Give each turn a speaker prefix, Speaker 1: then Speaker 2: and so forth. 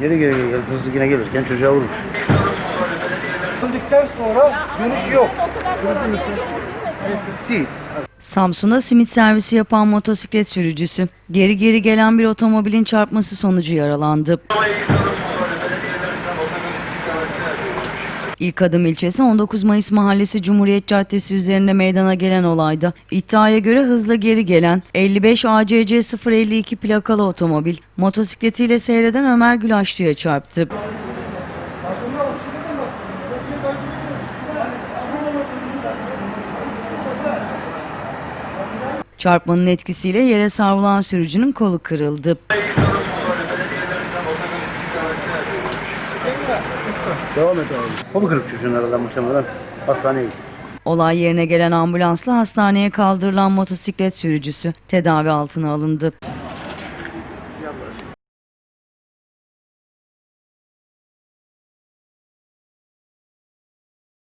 Speaker 1: Geri geri geri hızlı yine gelirken çocuğa vurmuş.
Speaker 2: Döndükten sonra dönüş yok.
Speaker 1: Değil.
Speaker 3: Samsun'da simit servisi yapan motosiklet sürücüsü geri geri gelen bir otomobilin çarpması sonucu yaralandı. İlk adım ilçesi 19 Mayıs Mahallesi Cumhuriyet Caddesi üzerinde meydana gelen olayda iddiaya göre hızla geri gelen 55 ACC 052 plakalı otomobil motosikletiyle seyreden Ömer Gülaşlı'ya çarptı. Çarpmanın etkisiyle yere savrulan sürücünün kolu kırıldı.
Speaker 1: Devam et abi. Kolu kırık çocuğun arada muhtemelen. Hastaneye gitti.
Speaker 3: Olay yerine gelen ambulansla hastaneye kaldırılan motosiklet sürücüsü tedavi altına alındı.